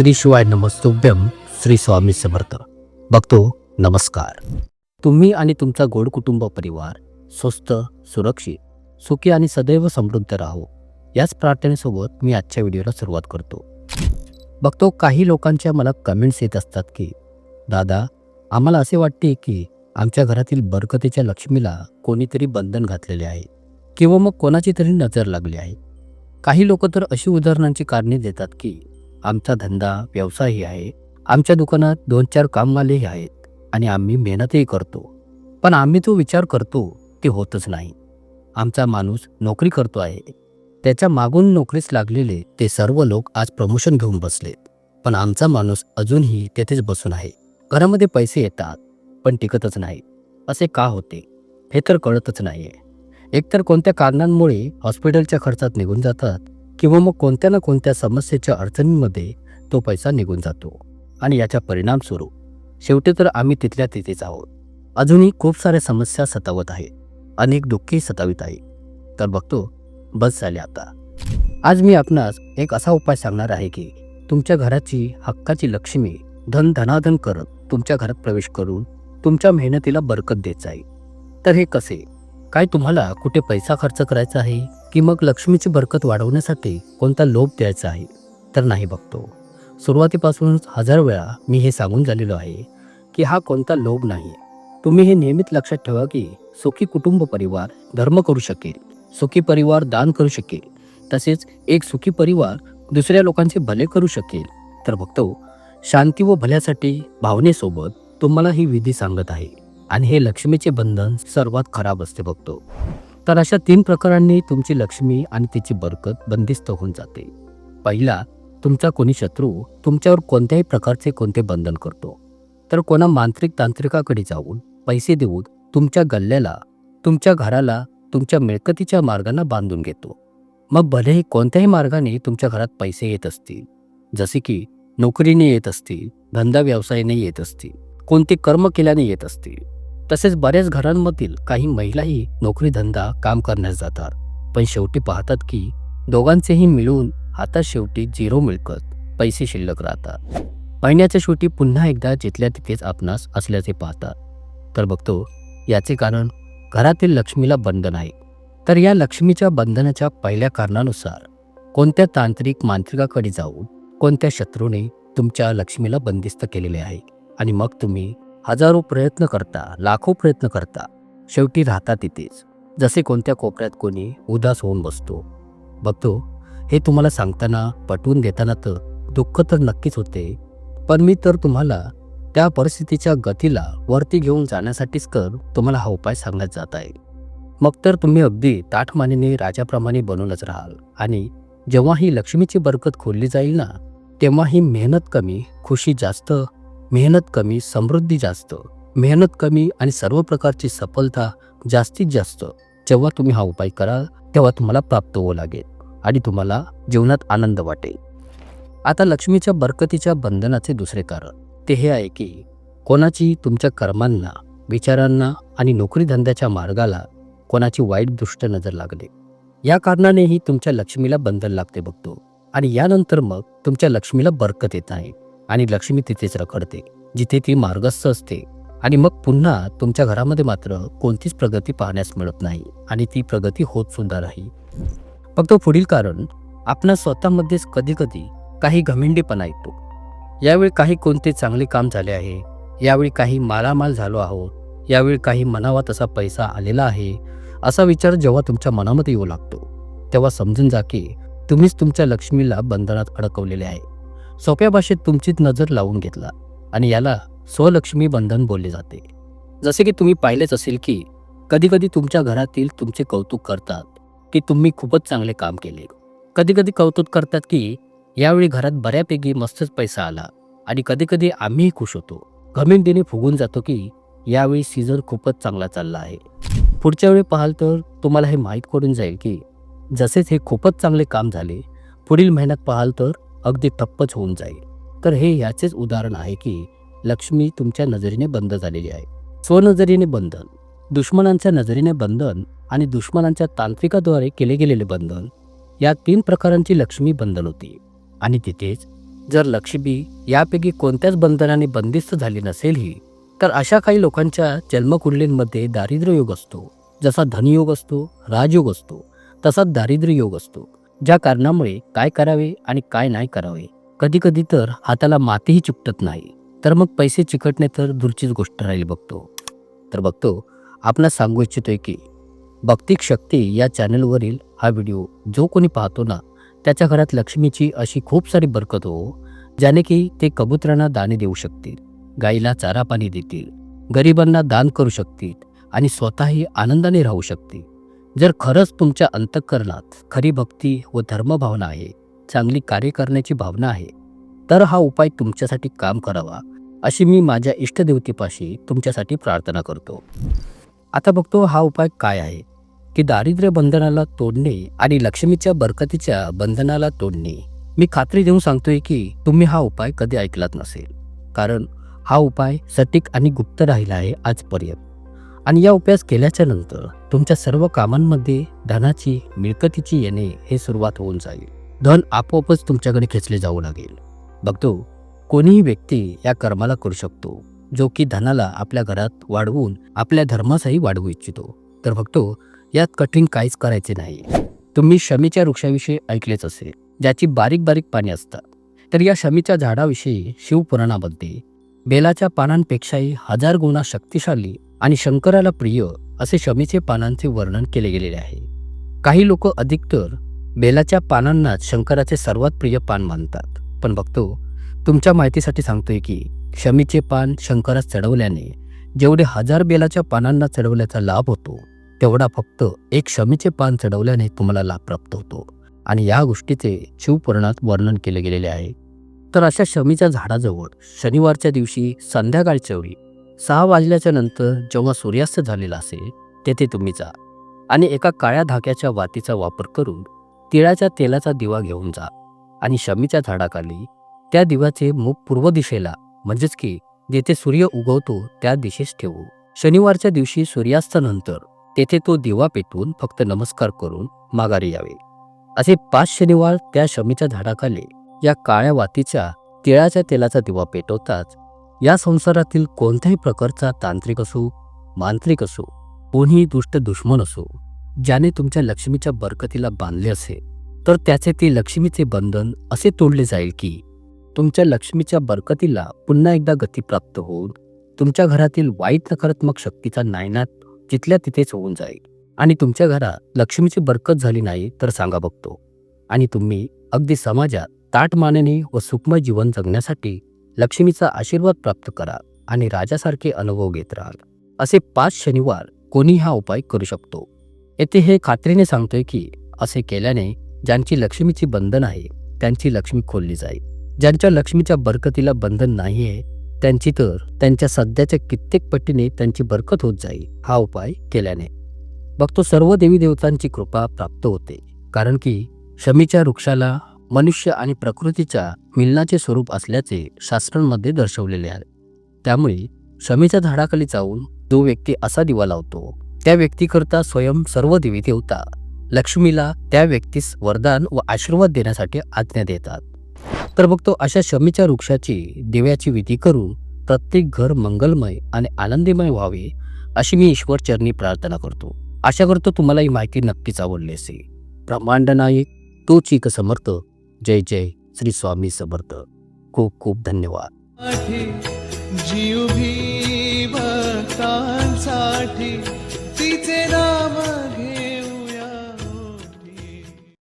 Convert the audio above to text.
श्री शिवाय नमस्तुभ्यम श्री स्वामी समर्थ. बघतो नमस्कार. तुम्ही आणि तुमचा गोड कुटुंब परिवार स्वस्थ सुरक्षित सुखी आणि सदैव समृद्ध राहो याच प्रार्थनेसोबत मी आजच्या व्हिडिओला सुरुवात करतो. बघतो काही लोकांच्या मला कमेंट्स येत असतात की दादा आम्हाला असे वाटते की आमच्या घरातील बरकतीच्या लक्ष्मीला कोणीतरी बंधन घातलेले आहे किंवा मग कोणाची तरी नजर लागली आहे. काही लोक तर अशी उदाहरणांची कारणे देतात की आमचा धंदा व्यवसायही आहे. आमच्या दुकानात दोन चार कामवालेही आहेत आणि आम्ही मेहनतही करतो. पण आम्ही जो विचार करतो ते होतच नाही. आमचा माणूस नोकरी करतो आहे. त्याच्या मागून नोकरीस लागलेले ते सर्व लोक आज प्रमोशन घेऊन बसलेत. पण आमचा माणूस अजूनही तेथेच बसून आहे. घरामध्ये पैसे येतात पण टिकतच नाही. असे का होते? हे तर कळतच नाही आहे एकतर कोणत्या कारणांमुळे हॉस्पिटलच्या खर्चात निघून जातात किंवा मग कोणत्या ना कोणत्या समस्येच्या अडचणींमध्ये तो पैसा निघून जातो आणि याचा परिणाम सुरू. शेवटी तर आम्ही तिथल्या तिथेच आहोत. अजूनही खूप साऱ्या समस्या सतावत आहे अनेक दुःखी सतावित आहे तर बघतो बस झाले आता. आज मी आपणास एक असा उपाय सांगणार आहे की तुमच्या घराची हक्काची लक्ष्मी धन धनाधन करत तुमच्या घरात प्रवेश करून तुमच्या मेहनतीला बरकत देत जाईल. तर हे कसे? काय तुम्हाला कुठे पैसा खर्च करायचा आहे? की मग लक्ष्मीची बरकत वाढवण्यासाठी कोणता लोभ द्यायचा आहे? तर नाही बघतो. सुरुवातीपासूनच हजार वेळा मी हे सांगून झालेलो आहे की हा कोणता लोभ नाही तुम्ही हे नियमित लक्षात ठेवा की सुखी कुटुंब परिवार धर्म करू शकेल सुखी परिवार दान करू शकेल तसेच एक सुखी परिवार दुसऱ्या लोकांचे भले करू शकेल. तर बघतो शांती व भल्यासाठी भावनेसोबत तुम्हाला ही विधी सांगत आहे. आणि हे लक्ष्मीचे बंधन सर्वात खराब असते बघतो. तर अशा तीन प्रकारांनी तुमची लक्ष्मी आणि तिची बरकत बंदिस्त होऊन जाते. पहिला तुमचा कोणी शत्रू तुमच्यावर कोणत्याही प्रकारचे कोणते बंधन करतो. तर कोणा मांत्रिक तांत्रिकाकडे जाऊन पैसे देऊन तुमच्या गल्ल्याला तुमच्या घराला तुमच्या मिळकतीच्या मार्गांना बांधून घेतो. मग भलेही कोणत्याही मार्गाने तुमच्या घरात पैसे येत असतील जसे की नोकरीने येत असतील धंदा व्यवसायाने येत असतील कोणते कर्म केल्याने येत असतील तसेच बऱ्याच घरांमधील काही महिलाही नोकरी धंदा काम करण्यास जातात. पण शेवटी पाहतात की दोघांचेही मिळून हातात शेवटी झिरो मिळकत पैसे शिल्लक राहतात. महिन्याच्या शेवटी पुन्हा एकदा जिथल्या तिथेच आपणास असल्याचे पाहतात. तर बघतो याचे कारण घरातील लक्ष्मीला बंधन आहे. तर या लक्ष्मीच्या बंधनाच्या पहिल्या कारणानुसार कोणत्या तांत्रिक मांत्रिकाकडे जाऊन कोणत्या शत्रूने तुमच्या लक्ष्मीला बंदिस्त केलेले आहे? आणि मग तुम्ही हजारो प्रयत्न करता लाखो प्रयत्न करता शेवटी राहता तिथेच जसे कोणत्या कोपऱ्यात कोणी उदास होऊन बसतो. बघतो हे तुम्हाला सांगताना पटवून देताना तर दुःख तर नक्कीच होते पण मी तर तुम्हाला त्या परिस्थितीच्या गतीला वरती घेऊन जाण्यासाठीच कर तुम्हाला हा उपाय सांगण्यात जात आहे. मग तर तुम्ही अगदी ताठमानेने राजाप्रमाणे बनूनच राहाल आणि जेव्हा ही लक्ष्मीची बरकत खोलली जाईल ना तेव्हा ही मेहनत कमी खुशी जास्त मेहनत कमी समृद्धी जास्त. मेहनत कमी आणि सर्व प्रकारची सफलता जास्तीत जास्त. जेव्हा तुम्ही हा उपाय कराल तेव्हा तुम्हाला प्राप्त होऊ लागेल आणि तुम्हाला जीवनात आनंद वाटेल. आता लक्ष्मीच्या बरकतीच्या बंधनाचे दुसरे कारण. ते हे आहे की कोणाची तुमच्या कर्मांना विचारांना आणि नोकरीधंद्याच्या मार्गाला कोणाची वाईट दृष्ट नजर लागले? या कारणानेही तुमच्या लक्ष्मीला बंधन लागते बघतो. आणि यानंतर मग तुमच्या लक्ष्मीला बरकत येत आहे आणि लक्ष्मी तिथेच रखडते जिथे ती मार्गस्थ असते. आणि मग पुन्हा तुमच्या घरामध्ये मात्र कोणतीच प्रगती पाहण्यास मिळत नाही आणि ती प्रगती होत सुद्धा नाही. फक्त पुढील कारण आपणा स्वतःमध्येच कधी कधी काही घमेंडीपणा येतो. यावेळी काही कोणते चांगले काम झाले आहे? यावेळी काही मालामाल झालो आहोत. यावेळी काही मनावा तसा पैसा आलेला आहे असा विचार जेव्हा तुमच्या मनामध्ये येऊ लागतो तेव्हा समजून जा की तुम्हीच तुमच्या लक्ष्मीला बंधनात अडकवलेले आहे. सोप्या भाषेत तुमचीच नजर लावून घेतला आणि याला स्वलक्ष्मी बंधन बोलले जाते. जसे की तुम्ही पाहिलेच असेल की कधीकधी तुमच्या घरातील तुमचे कौतुक करतात की तुम्ही खूपच चांगले काम केले. कधीकधी कौतुक करतात की यावेळी घरात बऱ्यापैकी मस्तच पैसा आला आणि कधीकधी आम्हीही खुश होतो. घमेंडीने फुगून जातो की यावेळी सीझन खूपच चांगला चालला आहे. पुढच्या वेळी पाहाल तर तुम्हाला हे माहीत पडून जाईल की जसेच हे खूपच चांगले काम झाले पुढील महिन्यात पाहाल तर अगदी ठप्पच होऊन जाईल. तर हे याचेच उदाहरण आहे की लक्ष्मी तुमच्या नजरेने बंद झालेली आहे. स्वनजरेने बंधन दुश्मनांच्या नजरेने बंधन आणि दुश्मनांच्या तांत्रिकाद्वारे केले गेलेले बंधन या तीन प्रकारांची लक्ष्मी बंधन होती. आणि तिथेच जर लक्ष्मी यापैकी कोणत्याच बंधनाने बंदिस्त झाली नसेलही तर अशा काही लोकांच्या जन्मकुंडलींमध्ये दारिद्र्य योग असतो. जसा धनयोग असतो राजयोग असतो तसाच दारिद्र्य योग असतो. ज्या कारणामुळे काय करावे आणि काय नाही करावे. कधीकधी तर हाताला मातीही चिकटत नाही. तर मग पैसे चिकटणे तर दूरचीच गोष्ट राहिली बघतो. तर बघतो आपणास सांगू इच्छितोय की भक्तिक शक्ती या चॅनलवरील हा व्हिडिओ जो कोणी पाहतो ना त्याच्या घरात लक्ष्मीची अशी खूप सारी बरकत हो ज्याने की ते कबुतरांना दाणे देऊ शकतील गाईला चारा पाणी देतील गरिबांना दान करू शकतील आणि स्वतःही आनंदाने राहू शकतील. जर खरंच तुमच्या अंतःकरणात खरी भक्ती व धर्मभावना आहे चांगली कार्य करण्याची भावना आहे तर हा उपाय तुमच्यासाठी काम करावा अशी मी माझ्या इष्टदेवतेपाशी तुमच्यासाठी प्रार्थना करतो. आता बघतो हा उपाय काय आहे की दारिद्र्य बंधनाला तोडणे आणि लक्ष्मीच्या बरकतीच्या बंधनाला तोडणे. मी खात्री देऊन सांगतोय की तुम्ही हा उपाय कधी ऐकलाच नसेल कारण हा उपाय सटीक आणि गुप्त राहिला आहे आजपर्यंत. आणि या उपयास केल्याच्यानंतर तुमच्या सर्व कामांमध्ये धनाची मिळकतीची येणे हे सुरुवात होऊन जाईल. धन आपोआपच तुमच्याकडे खेचले जाऊ लागेल. बघतो कोणीही व्यक्ती या कर्माला करू शकतो जो की धनाला आपल्या घरात वाढवून आपल्या धर्मासही वाढवू इच्छितो. तर बघतो यात कठीण काहीच करायचे नाही. तुम्ही शमीच्या वृक्षाविषयी ऐकलेच असेल ज्याची बारीक बारीक पाने असतात. तर या शमीच्या झाडाविषयी शिवपुराणामध्ये बेलाच्या पानांपेक्षाही हजार गुणा शक्तिशाली आणि शंकराला प्रिय असे शमीचे पानांचे वर्णन केले गेलेले आहे. काही लोक अधिकतर बेलाच्या पानांनाच शंकराचे सर्वात प्रिय पान मानतात. पण बघतो तुमच्या माहितीसाठी सांगतोय की शमीचे पान शंकरास चढवल्याने जेवढे हजार बेलाच्या पानांना चढवल्याचा लाभ होतो तेवढा फक्त एक शमीचे पान चढवल्याने तुम्हाला लाभ प्राप्त होतो. आणि या गोष्टीचे शिवपुराणात वर्णन केले गेलेले आहे. तर अशा शमीच्या झाडाजवळ शनिवारच्या दिवशी संध्याकाळच्या वेळी सहा वाजल्याच्या नंतर जेव्हा सूर्यास्त झालेला असेल तेथे तुम्ही जा आणि एका काळ्या धाक्याच्या वातीचा वापर करून तिळाच्या तेलाचा दिवा घेऊन जा आणि शमीच्या झाडाखाली त्या दिव्याचे मुख पूर्व दिशेला म्हणजेच की जेथे सूर्य उगवतो त्या दिशेस ठेवू. शनिवारच्या दिवशी सूर्यास्तानंतर तेथे तो दिवा पेटवून फक्त नमस्कार करून माघारी यावे. असे पाच शनिवार त्या शमीच्या झाडाखाली या काळ्या वातीच्या तिळाच्या तेलाचा दिवा पेटवताच या संसारातील कोणत्याही प्रकारचा तांत्रिक असो मांत्रिक असो कोणीही दुष्ट दुश्मन असो ज्याने तुमच्या लक्ष्मीच्या बरकतीला बांधले असे तर त्याचे ते लक्ष्मीचे बंधन असे तोडले जाईल की तुमच्या लक्ष्मीच्या बरकतीला पुन्हा एकदा गती प्राप्त होऊन तुमच्या घरातील वाईट नकारात्मक शक्तीचा नायनात तिथल्या तिथेच होऊन जाईल. आणि तुमच्या घरात लक्ष्मीची बरकत झाली नाही तर सांगा बघतो. आणि तुम्ही अगदी समाजात ताट मानेने व सुखमय जीवन जगण्यासाठी लक्ष्मीचा आशीर्वाद प्राप्त करा आणि राजासारखे अनुभव घेत राहाल. असे पाच शनिवार कोणी हा उपाय करू शकतो? येथे हे खात्रीने सांगतोय की असे केल्याने ज्यांची लक्ष्मीची बंधन आहे त्यांची लक्ष्मी खोलली जाईल. ज्यांच्या लक्ष्मीच्या बरकतीला बंधन नाही आहे त्यांची तर त्यांच्या सध्याच्या कित्येक पटीने त्यांची बरकत होत जाईल हा उपाय केल्याने. बघतो सर्व देवी देवतांची कृपा प्राप्त होते कारण की शमीच्या वृक्षाला मनुष्य आणि प्रकृतीच्या मिलनाचे स्वरूप असल्याचे शास्त्रांमध्ये दर्शवलेले आहे. त्यामुळे शमीच्या झाडाखाली जाऊन जो व्यक्ती असा दिवा लावतो त्या व्यक्तीकरता स्वयं सर्व देवी देवता लक्ष्मीला त्या व्यक्तीस वरदान व आशीर्वाद देण्यासाठी आज्ञा देतात. तर बघतो अशा शमीच्या वृक्षाची दिव्याची विधी करून प्रत्येक घर मंगलमय आणि आनंदीमय व्हावे अशी मी ईश्वर चरणी प्रार्थना करतो. आशा करतो तुम्हाला ही माहिती नक्कीच आवडली असेल. ब्रह्मांड नायक तो चीक समर्थ जय जय श्री स्वामी समर्थ. खूप खूप धन्यवाद. जीव भी भक्तांसाठी तिचे